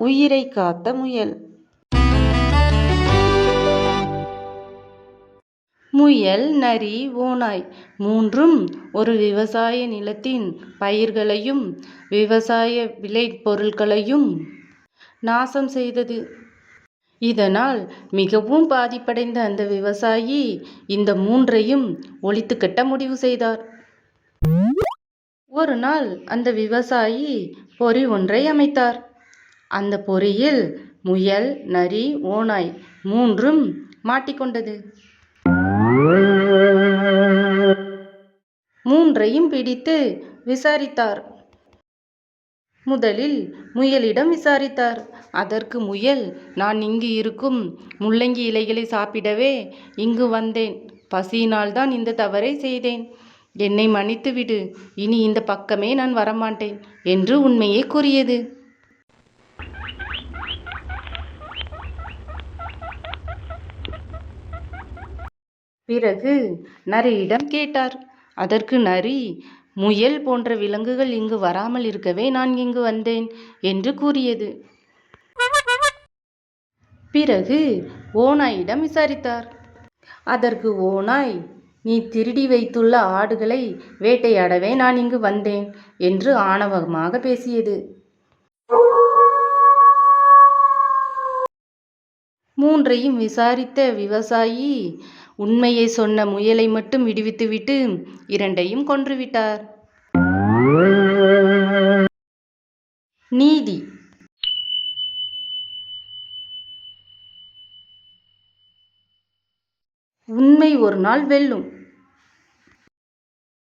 உயிரை காத்த முயல் முயல் நரி ஓநாய் மூன்றும் ஒரு விவசாய நிலத்தின் பயிர்களையும் விவசாய விளைபொருள்களையும் நாசம் செய்தது. இதனால் மிகவும் பாதிப்படைந்த அந்த விவசாயி இந்த மூன்றையும் ஒழித்து கட்ட முடிவு செய்தார். ஒரு நாள் அந்த விவசாயி பொறி ஒன்றை அமைத்தார். அந்தப் பொறியில் முயல் நரி ஓநாய் மூன்றும் மாட்டிக்கொண்டது. மூன்றையும் பிடித்து விசாரித்தார். முதலில் முயலிடம் விசாரித்தார். அதற்கு முயல் நான் இங்கு இருக்கும் முள்ளங்கி இலைகளை சாப்பிடவே இங்கு வந்தேன். பசியினால்தான் இந்த தவறை செய்தேன். என்னை மன்னித்துவிடு இனி இந்த பக்கமே நான் வரமாட்டேன் என்று உண்மையே கூறியது. பிறகு நரியிடம் கேட்டார். அதற்கு நரி முயல் போன்ற விலங்குகள் இங்கு வராமல் இருக்கவே நான் இங்கு வந்தேன் என்று கூறியது. பிறகு ஓநாயிடம் விசாரித்தார். அதற்கு ஓநாய் நீ திருடி வைத்துள்ள ஆடுகளை வேட்டையாடவே நான் இங்கு வந்தேன் என்று ஆணவமாக பேசியது. மூன்றையும் விசாரித்த விவசாயி உண்மையை சொன்ன முயலை மட்டும் விடுவித்துவிட்டு இரண்டையும் கொன்றுவிட்டார். நீதி உண்மை ஒரு நாள் வெல்லும்.